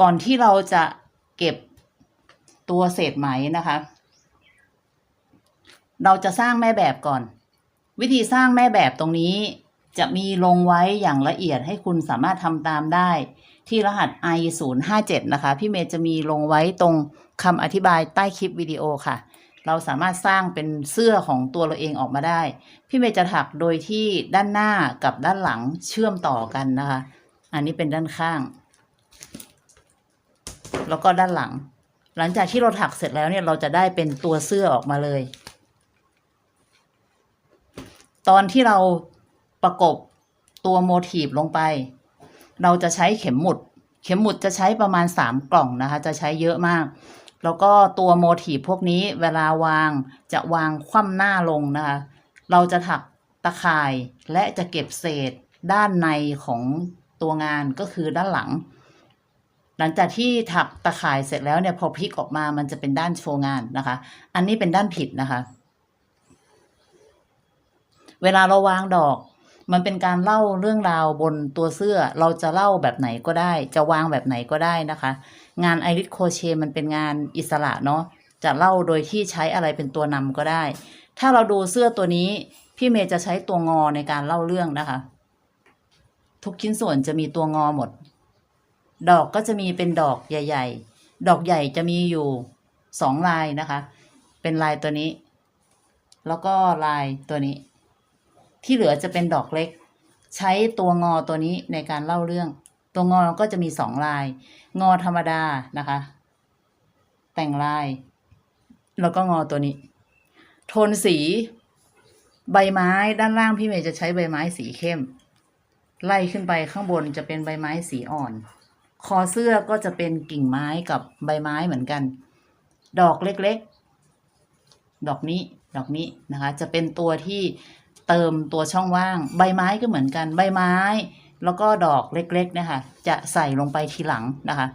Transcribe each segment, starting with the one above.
ก่อนที่เราจะเก็บตัวเศษไหมนะคะ เราจะสร้างแม่แบบก่อน วิธีสร้างแม่แบบตรงนี้จะมีลงไว้อย่างละเอียดให้คุณสามารถทำตามได้ ที่รหัส i 0 5 7นะคะ พี่เมย์จะมีลงไว้ตรงคำอธิบายใต้คลิปวิดีโอค่ะ เราสามารถสร้างเป็นเสื้อของตัวเราเองออกมาได้ พี่เมย์จะถักโดยที่ด้านหน้ากับด้านหลังเชื่อมต่อกันนะคะ อันนี้เป็นด้านข้าง แล้วก็ด้านหลัง หลังจากที่เราถักเสร็จแล้วเนี่ยเราจะได้เป็นตัวเสื้อออกมาเลย ตอนที่เราประกบตัวโมทีฟลงไป เราจะใช้เข็มหมุด เข็มหมุดจะใช้ประมาณ 3 กล่องนะคะ จะใช้เยอะมาก แล้วก็ตัวโมทีฟพวกนี้เวลาวางจะวางคว่ำหน้าลงนะคะ เราจะถักตะข่ายและจะเก็บเศษด้านในของตัวงานก็คือด้านหลัง หลังจากที่ถักตะข่ายเสร็จแล้วเนี่ยพอพลิกออกมามันจะเป็นด้านโชว์งานนะคะ อันนี้เป็นด้านผิดนะคะ เวลาเราวางดอก มันเป็นการเล่าเรื่องราวบนตัวเสื้อ เราจะเล่าแบบไหนก็ได้ จะวางแบบไหนก็ได้นะคะ งานไอริสโคเชมันเป็นงานอิสระเนาะจะเล่าโดยที่ใช้อะไรเป็นตัวนำก็ได้ ถ้าเราดูเสื้อตัวนี้ พี่เมย์จะใช้ตัวงอในการเล่าเรื่องนะคะ ทุกชิ้นส่วนจะมีตัวงอหมด ดอกก็จะมีเป็นดอกใหญ่ ๆ ดอกใหญ่จะมีอยู่สองลายนะคะ เป็นลายตัวนี้ แล้วก็ลายตัวนี้ ที่เหลือจะเป็นดอกเล็ก ใช้ตัวงอตัวนี้ในการเล่าเรื่อง ตัวงอก็จะมีสองลาย งอธรรมดานะคะ แต่งลาย แล้วก็งอตัวนี้ โทนสีใบไม้ด้านล่างพี่เมย์จะใช้ใบไม้สีเข้ม ไล่ขึ้นไปข้างบนจะเป็นใบไม้สีอ่อน คอเสื้อก็จะเป็นกิ่งไม้กับใบไม้เหมือนกัน ดอกเล็กๆ ดอกนี้ดอกนี้นะคะ จะเป็นตัวที่เติมตัวช่องว่าง ใบไม้ก็เหมือนกันใบไม้ แล้วก็ดอกเล็กๆนะคะจะใส่ลงไปทีหลังนะคะ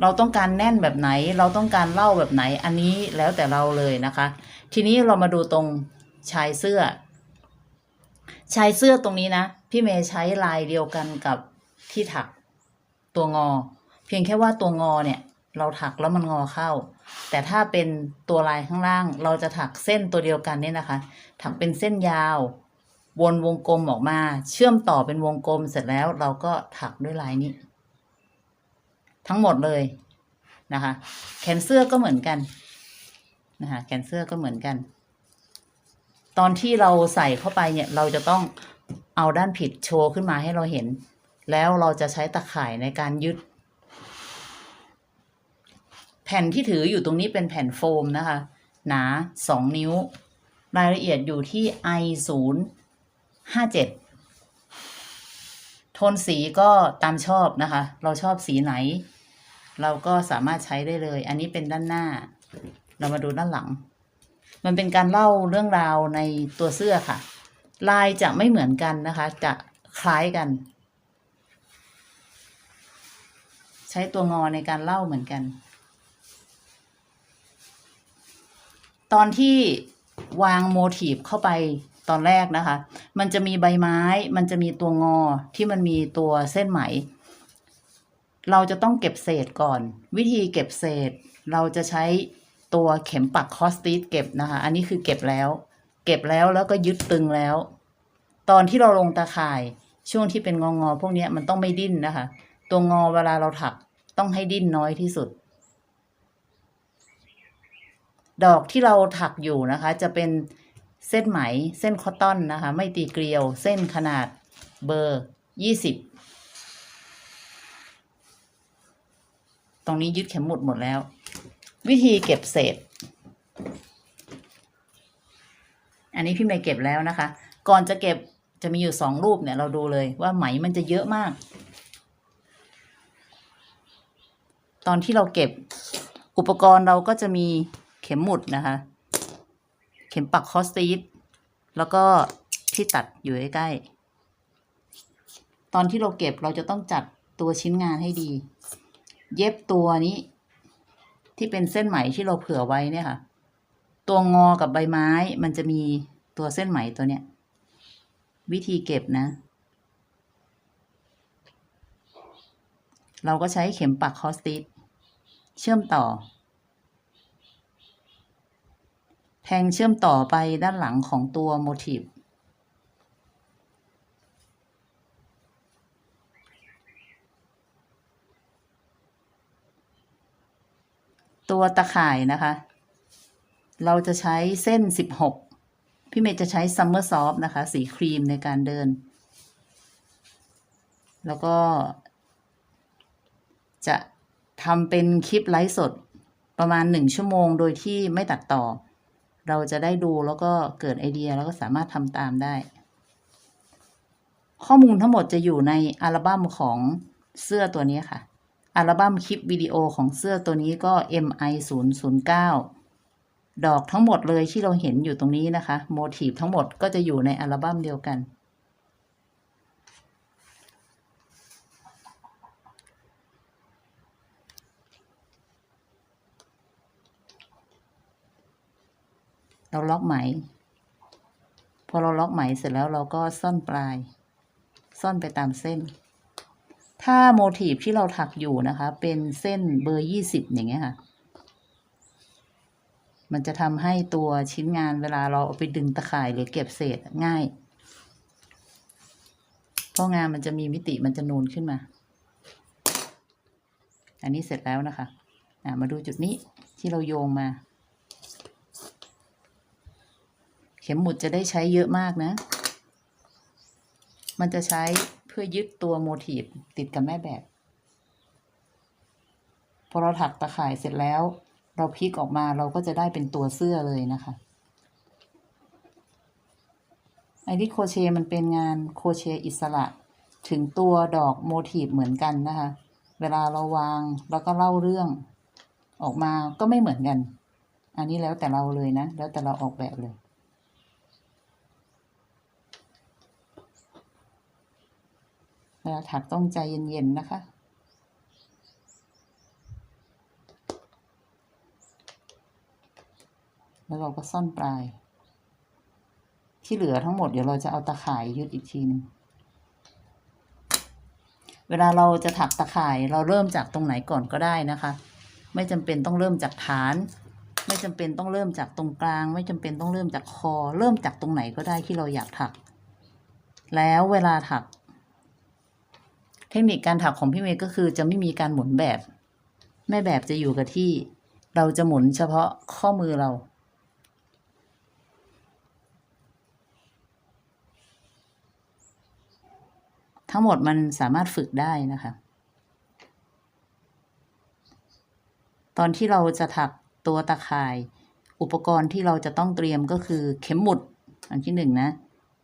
เราต้องการแน่นแบบไหน เราต้องการเล่าแบบไหนอันนี้แล้วแต่เราเลยนะคะ ทีนี้เรามาดูตรงชายเสื้อ ชายเสื้อตรงนี้นะ พี่เมย์ใช้ลายเดียวกันกับที่ถัก ตัวงอ เพียงแค่ว่าตัวงอเนี่ย เราถักแล้วมันงอเข้า แต่ถ้าเป็นตัวลายข้างล่าง เราจะถักเส้นตัวเดียวกันเนี่ยนะคะ ถักเป็นเส้นยาว วนวงกลมออกมา เชื่อมต่อเป็นวงกลมเสร็จแล้วเราก็ถักด้วยลายนี้ ทั้งหมดเลยนะคะ แขนเสื้อก็เหมือนกันนะคะแขนเสื้อก็เหมือนกัน ตอนที่เราใส่เข้าไปเนี่ย เราจะต้องเอาด้านผิดโชว์ขึ้นมาให้เราเห็น แล้วเราจะใช้ตะข่ายในการยึด แผ่นที่ถืออยู่ตรงนี้เป็นแผ่นโฟมนะคะ หนาสองนิ้ว รายละเอียดอยู่ที่ i 0 5 7โทนสีก็ตามชอบนะคะ เราชอบสีไหน เราก็สามารถใช้ได้เลย อันนี้เป็นด้านหน้า เรามาดูด้านหลัง มันเป็นการเล่าเรื่องราวในตัวเสื้อค่ะ ลายจะไม่เหมือนกันนะคะ จะคล้ายกัน ใช้ตัวงอในการเล่าเหมือนกัน ตอนที่วางโมทีฟเข้าไปตอนแรกนะคะ มันจะมีใบไม้ มันจะมีตัวงอที่มันมีตัวเส้นไหม เราจะต้องเก็บเศษก่อน วิธีเก็บเศษ เราจะใช้ตัวเข็มปักคอสติสเก็บนะคะ อันนี้คือเก็บแล้ว เก็บแล้วแล้วก็ยึดตึงแล้ว ตอนที่เราลงตาข่ายช่วงที่เป็นงองอๆพวกนี้มันต้องไม่ดิ้นนะคะ ตัวงอเวลาเราถักต้องให้ดิ้นน้อยที่สุด ดอกที่เราถักอยู่นะคะ จะเป็นเส้นไหมเส้นคอตตอนนะคะ ไม่ตีเกลียว เส้นขนาดเบอร์ยี่สิบตรงนี้ยึดเข็มหมุดหมดแล้ว วิธีเก็บเศษ อันนี้พี่เมย์เก็บแล้วนะคะ ก่อนจะเก็บจะมีอยู่สองรูปเนี่ยเราดูเลยว่าไหมมันจะเยอะมาก ตอนที่เราเก็บอุปกรณ์เราก็จะมีเข็มหมุดนะคะ เข็มปักคอสตีสแล้วก็ที่ตัดอยู่ใใกล้ๆตอนที่เราเก็บเราจะต้องจัดตัวชิ้นงานให้ดี เย็บตัวนี้ ที่เป็นเส้นไหมที่เราเผื่อไว้เนี่ยค่ะ ตัวงอกับใบไม้ มันจะมีตัวเส้นไหมตัวเนี้ย วิธีเก็บนะ เราก็ใช้เข็มปักคอสติส เชื่อมต่อ แทงเชื่อมต่อไปด้านหลังของตัวโมทีฟตัวตะข่ายนะคะ เราจะใช้เส้น 16 พี่เมย์จะใช้ซัมเมอร์ซอฟนะคะ สีครีมในการเดิน แล้วก็จะ ทำเป็นคลิปไลฟ์สดประมาณหนึ่งชั่วโมงโดยที่ไม่ตัดต่อ เราจะได้ดูแล้วก็เกิดไอเดียแล้วก็สามารถทำตามได้ ข้อมูลทั้งหมดจะอยู่ในอัลบั้มของเสื้อตัวนี้ค่ะ อัลบั้มคลิปวิดีโอของเสื้อตัวนี้ก็ MI 0 0 9ดอกทั้งหมดเลยที่เราเห็นอยู่ตรงนี้นะคะ โมทีฟทั้งหมดก็จะอยู่ในอัลบั้มเดียวกัน เราล็อกไหม พอเราล็อกไหมเสร็จแล้วเราก็ซ่อนปลาย ซ่อนไปตามเส้น ถ้าโมทีฟที่เราถักอยู่นะคะ เป็นเส้นเบอร์ยี่สิบอย่างเงี้ยค่ะมันจะทำให้ตัวชิ้นงานเวลาเราเอาไปดึงตะข่ายหรือเก็บเศษง่าย เพราะงานมันจะมีมิติมันจะนูนขึ้นมา อันนี้เสร็จแล้วนะคะอะมาดูจุดนี้ที่เราโยงมา เข็มหมุดจะได้ใช้เยอะมากนะ มันจะใช้เพื่อยึดตัวโมทีฟติดกับแม่แบบ พอเราถักตะข่ายเสร็จแล้ว เราพลิกออกมาเราก็จะได้เป็นตัวเสื้อเลยนะคะไอริโคเชมันเป็นงานโคเชอิสระ ถึงตัวดอกโมทีฟเหมือนกันนะคะ เวลาเราวางแล้วก็เล่าเรื่องออกมาก็ไม่เหมือนกัน อันนี้แล้วแต่เราเลยนะ แล้วแต่เราออกแบบเลย เว ลาถักต้องใจเย็นๆนะคะ แล้วเราก็ซ่อนปลาย ที่เหลือทั้งหมดเดี๋ยวเราจะเอาตะข่ายยึดอีกทีหนึงเวลาเราจะถักตะข่ายเราเริ่มจากตรงไหนก่อนก็ได้นะคะ ไม่จำเป็นต้องเริ่มจากฐาน ไม่จำเป็นต้องเริ่มจากตรงกลาง ไม่จำเป็นต้องเริ่มจากคอ เริ่มจากตรงไหนก็ได้ที่เราอยากถัก แล้วเวลาถัก เทคนิคการถักของพี่เมย์ก็คือจะไม่มีการหมุนแบบ แม่แบบจะอยู่กับที่ เราจะหมุนเฉพาะข้อมือเรา ทั้งหมดมันสามารถฝึกได้นะคะ ตอนที่เราจะถักตัวตะข่าย อุปกรณ์ที่เราจะต้องเตรียมก็คือเข็มหมุด อันที่หนึ่งนะ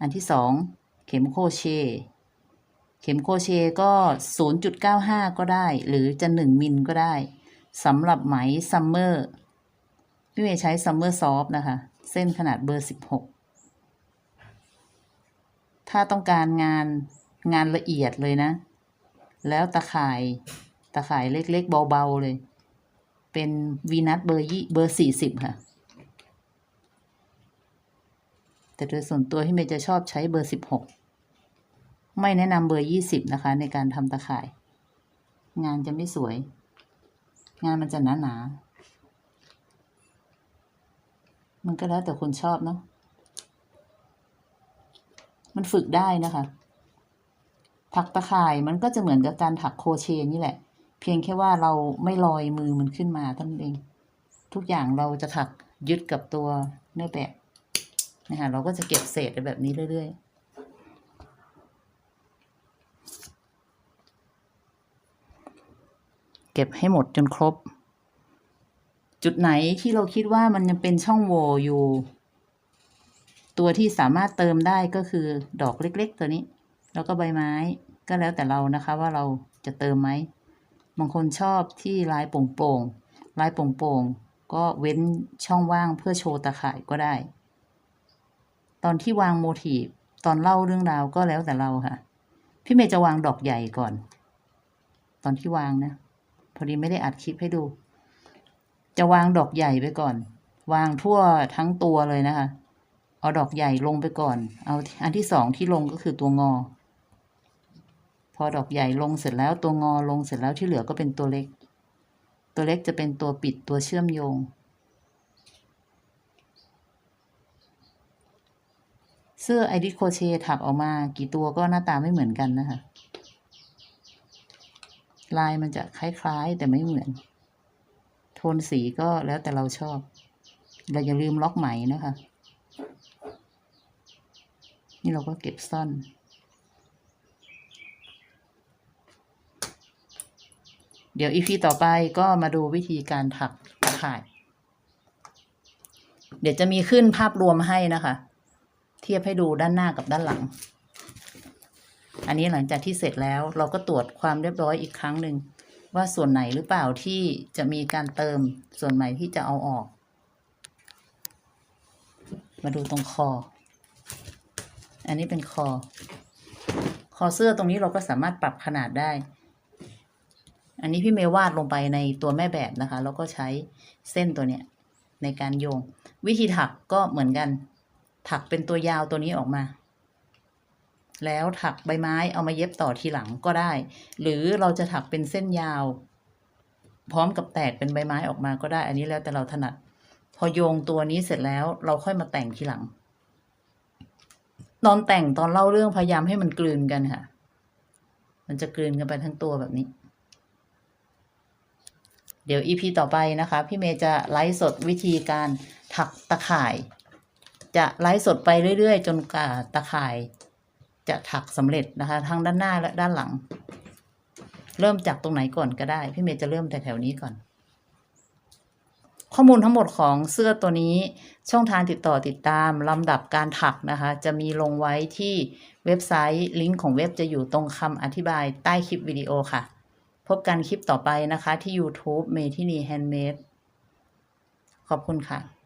อันที่สองเข็มโคเช เข็มโคเชก็ 0.95 ก็ได้ หรือจะ 1 มิลก็ได้สำหรับไหมซัมเมอร์พี่เมย์ใช้ซัมเมอร์ซอฟนะคะ เส้นขนาดเบอร์ 16 ถ้าต้องการงานงานละเอียดเลยนะ แล้วตะข่ายตะข่ายเล็กๆ เบา ๆ เลย เป็นวีนัทเบอร์ยี่เบอร์ 40 ค่ะ แต่โดยส่วนตัวพี่เมย์จะชอบใช้เบอร์ 16 ไม่แนะนำเบอร์20นะคะ ในการทำตะข่าย งานจะไม่สวย งานมันจะหนาๆมันก็แล้วแต่คนชอบเนาะมันฝึกได้นะคะ ถักตะข่ายมันก็จะเหมือนกับการถักโครเชนี่แหละ เพียงแค่ว่าเราไม่ลอยมือมันขึ้นมาเท่านั้นเอง ทุกอย่างเราจะถักยึดกับตัวเนื้อแบบนะคะเราก็จะเก็บเศษแบบนี้เรื่อย ๆ เก็บให้หมดจนครบ จุดไหนที่เราคิดว่ามันยังเป็นช่องโหว่อยู่ ตัวที่สามารถเติมได้ก็คือดอกเล็ก ๆ ตัวนี้ แล้วก็ใบไม้ก็แล้วแต่เรานะคะว่าเราจะเติมไหมบางคนชอบที่ลายโป่งๆลายโป่งๆก็เว้นช่องว่างเพื่อโชว์ตะข่ายก็ได้ ตอนที่วางโมทีฟตอนเล่าเรื่องราวก็แล้วแต่เราค่ะ พี่เมย์จะวางดอกใหญ่ก่อน ตอนที่วางนะ พอดีไม่ได้อัดคลิปให้ดู จะวางดอกใหญ่ไปก่อน วางทั่วทั้งตัวเลยนะคะ เอาดอกใหญ่ลงไปก่อน เอาอันที่สองที่ลงก็คือตัวงอ พอดอกใหญ่ลงเสร็จแล้วตัวงอลงเสร็จแล้วที่เหลือก็เป็นตัวเล็ก ตัวเล็กจะเป็นตัวปิดตัวเชื่อมโยง เสื้อไอริสโคเชถักออกมากี่ตัวก็หน้าตาไม่เหมือนกันนะคะ ลายมันจะคล้ายๆ แต่ไม่เหมือน โทนสีก็แล้วแต่เราชอบ เราอย่าลืมล็อกไหมนะคะ นี่เราก็เก็บซ่อนเดี๋ยวอีพีต่อไปก็มาดูวิธีการถักตะข่าย เดี๋ยวจะมีขึ้นภาพรวมให้นะคะ เทียบให้ดูด้านหน้ากับด้านหลัง อันนี้หลังจากที่เสร็จแล้วเราก็ตรวจความเรียบร้อยอีกครั้งหนึ่งว่าส่วนไหนหรือเปล่าที่จะมีการเติมส่วนไหนที่จะเอาออก มาดูตรงคอ อันนี้เป็นคอ คอเสื้อตรงนี้เราก็สามารถปรับขนาดได้ อันนี้พี่เมย์วาดลงไปในตัวแม่แบบนะคะ แล้วก็ใช้เส้นตัวเนี้ยในการโยง วิธีถักก็เหมือนกัน ถักเป็นตัวยาวตัวนี้ออกมา แล้วถักใบไม้เอามาเย็บต่อทีหลังก็ได้ หรือเราจะถักเป็นเส้นยาว พร้อมกับแตกเป็นใบไม้ออกมาก็ได้ อันนี้แล้วแต่เราถนัด พอโยงตัวนี้เสร็จแล้วเราค่อยมาแต่งทีหลัง ตอนแต่งตอนเล่าเรื่องพยายามให้มันกลืนกันค่ะ มันจะกลืนกันไปทั้งตัวแบบนี้ เดี๋ยวอีพีต่อไปนะคะ พี่เมย์จะไลฟ์สดวิธีการถักตะข่าย จะไลฟ์สดไปเรื่อยๆ จนกว่าตะข่าย จะถักสำเร็จนะคะ ทั้งด้านหน้าและด้านหลัง เริ่มจากตรงไหนก่อนก็ได้ พี่เมย์จะเริ่มแต่แถวนี้ก่อน ข้อมูลทั้งหมดของเสื้อตัวนี้ช่องทางติดต่อติดตามลำดับการถักนะคะ จะมีลงไว้ที่เว็บไซต์ลิงก์ของเว็บจะอยู่ตรงคำอธิบายใต้คลิปวิดีโอค่ะ พบกันคลิปต่อไปนะคะที่ YouTube เมทินีแฮนด์เมดขอบคุณค่ะ